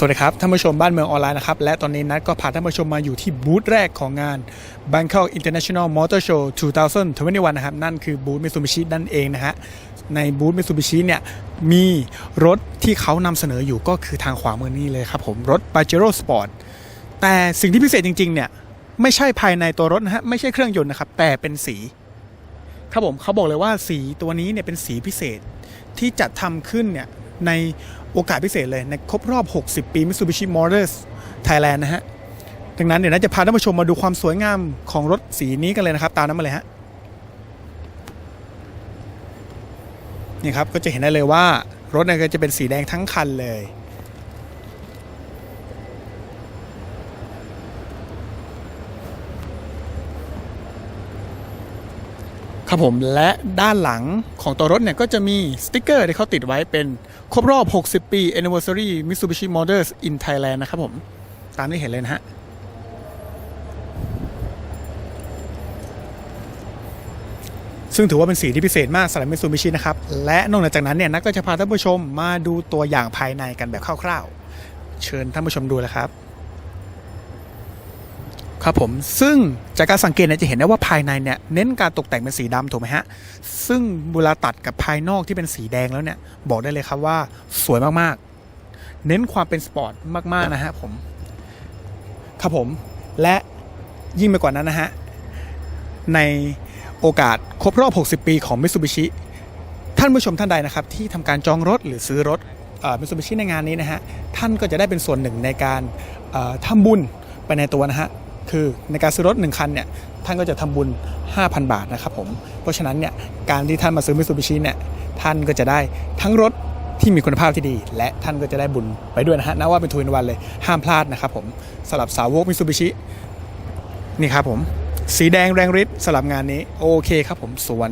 สวัสดีครับท่านผู้ชมบ้านเมืองออนไลน์นะครับ และตอนนี้นัดก็พาท่านผู้ชมมาอยู่ที่บูธแรกของงาน Bangkok International Motor Show 2021 นะครับ นั่นคือบูธ Mitsubishi นั่นเองนะฮะในบูธ Mitsubishi เนี่ยมีรถที่เขานำเสนออยู่ก็คือทางขวามือนี้เลยครับผม รถ Pajero Sport แต่สิ่งที่พิเศษจริง ๆ เนี่ย ไม่ใช่ภายในตัวรถนะฮะไม่ใช่เครื่องยนต์นะครับ แต่เป็นสี ครับผมเขาบอกเลยว่าสีตัวนี้เนี่ยเป็นสีพิเศษที่จัดทำขึ้นเนี่ยในโอกาสพิเศษเลยในครบรอบ 60 ปี Mitsubishi Motors Thailand นะฮะ ดังนั้นเดี๋ยวน่าจะพาท่านผู้ชมมาดูความสวยงามของรถสีนี้กันเลยนะครับ ตามนั้นมาเลยฮะ นี่ครับก็จะเห็นได้เลยว่ารถเนี่ยก็จะเป็นสีแดงทั้งคันเลย ครับผมและด้านหลังของตัวรถเนี่ยก็จะมีสติกเกอร์ที่เขาติดไว้เป็นครบรอบ 60 ปี Anniversary Mitsubishi Motors in Thailand นะครับผม ตามที่เห็นเลยนะฮะซึ่งถือว่าเป็นสีที่พิเศษมากสำหรับ Mitsubishi นะครับ และนอกจากนั้นเนี่ยนักก็จะพาท่านผู้ชมมาดูตัวอย่างภายในกันแบบคร่าวๆ เชิญท่านผู้ชมดูเลยครับ ครับผมซึ่งจากการสังเกตเนี่ยจะเห็นได้ว่าภายในเนี่ยเน้นการตกแต่งเป็นสีดำถูกไหมฮะ ซึ่งเวลาตัดกับภายนอกที่เป็นสีแดงแล้วเนี่ย บอกได้เลยครับว่าสวยมากๆ เน้นความเป็นสปอร์ตมากๆนะฮะผม ครับผมและยิ่งไปกว่านั้นนะฮะ ในโอกาสครบรอบ 60 ปีของ Mitsubishi ท่านผู้ชมท่านใดนะครับ ที่ทำการจองรถหรือซื้อรถมิตซูบิชิในงานนี้นะฮะ ท่านก็จะได้เป็นส่วนหนึ่งในการทำบุญไปในตัวนะฮะ คือในการซื้อรถ 1 คันเนี่ยท่านก็จะทำบุญ 5,000 บาทนะครับผมเพราะฉะนั้นเนี่ยการที่ท่านมาซื้อมิตซูบิชิเนี่ยท่านก็จะได้ทั้งรถที่มีคุณภาพที่ดี และท่านก็จะได้บุญไปด้วยนะฮะนับว่าเป็นทูนวันเลยห้ามพลาดนะครับผมสำหรับสาวกมิตซูบิชินี่ครับผมสีแดงแรงฤทธิ์สำหรับงานนี้โอเคครับผมส่วน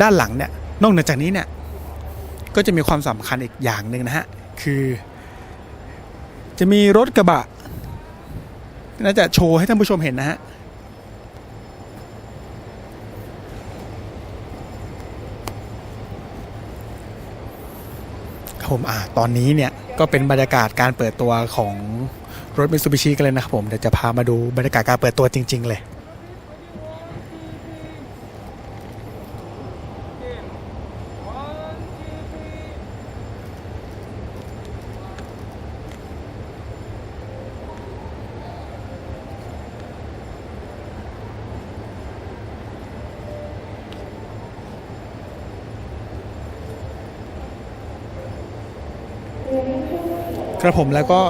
ด้านหลังเนี่ยนอกเหนือจากนี้เนี่ยก็จะมีความสำคัญอีกอย่างหนึ่งนะฮะคือ จะมีรถกระบะ น่าจะโชว์ให้ท่านผู้ชมเห็นนะฮะครับผมอ่าตอนนี้เนี่ยก็เป็นบรรยากาศการเปิดตัวของรถมิตซูบิชิกันเลยนะครับผมเดี๋ยวจะพามาดูบรรยากาศการเปิดตัวจริง ๆ เลย ครับผมแล้วก็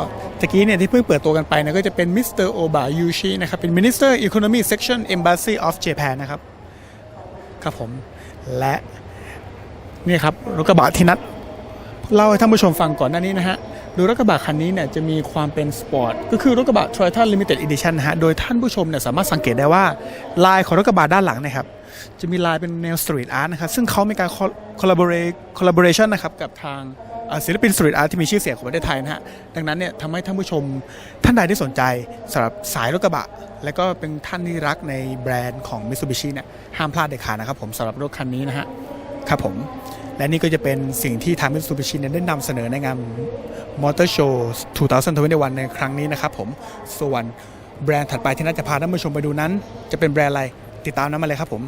ตะกี้เนี่ยที่เพิ่งเปิดตัวกันไปนะก็จะเป็นมิสเตอร์โอบายูชินะครับ เป็น Minister Economy Section Embassy of Japan นะครับ ครับผม และนี่ครับรถกระบะที่นัดเล่าให้ท่านผู้ชมฟังก่อนหน้านี้นะฮะ โดยรถกระบะคันนี้เนี่ยจะมีความเป็นสปอร์ตก็คือรถกระบะ Toyota Limited Edition นะฮะ โดยท่านผู้ชมเนี่ยสามารถสังเกตได้ว่า ลายของรถกระบะด้านหลังนะครับ จะมีลายเป็นแนวสตรีทอาร์ตนะครับ ซึ่งเขามีการ collaborate collaboration นะครับกับทางศิลปินสตรีทอาร์ตที่มีชื่อเสียงของประเทศไทยนะฮะ ดังนั้นเนี่ยทำให้ท่านผู้ชมท่านใดที่สนใจสำหรับสายรถกระบะ และก็เป็นท่านที่รักในแบรนด์ของ Mitsubishi เนี่ยห้ามพลาดเด็ดขาดนะครับผมสำหรับรถคันนี้นะฮะครับผม และนี่ก็จะเป็นสิ่งที่ทาง Mitsubishi เนี่ยได้นำเสนอในงาน Motor Show 2021ในครั้งนี้นะครับผมส่วนแบรนด์ถัดไปที่น่าจะพาท่านผู้ชมไปดูนั้น จะเป็นแบรนด์อะไรติดตามนั้นมาเลยครับผม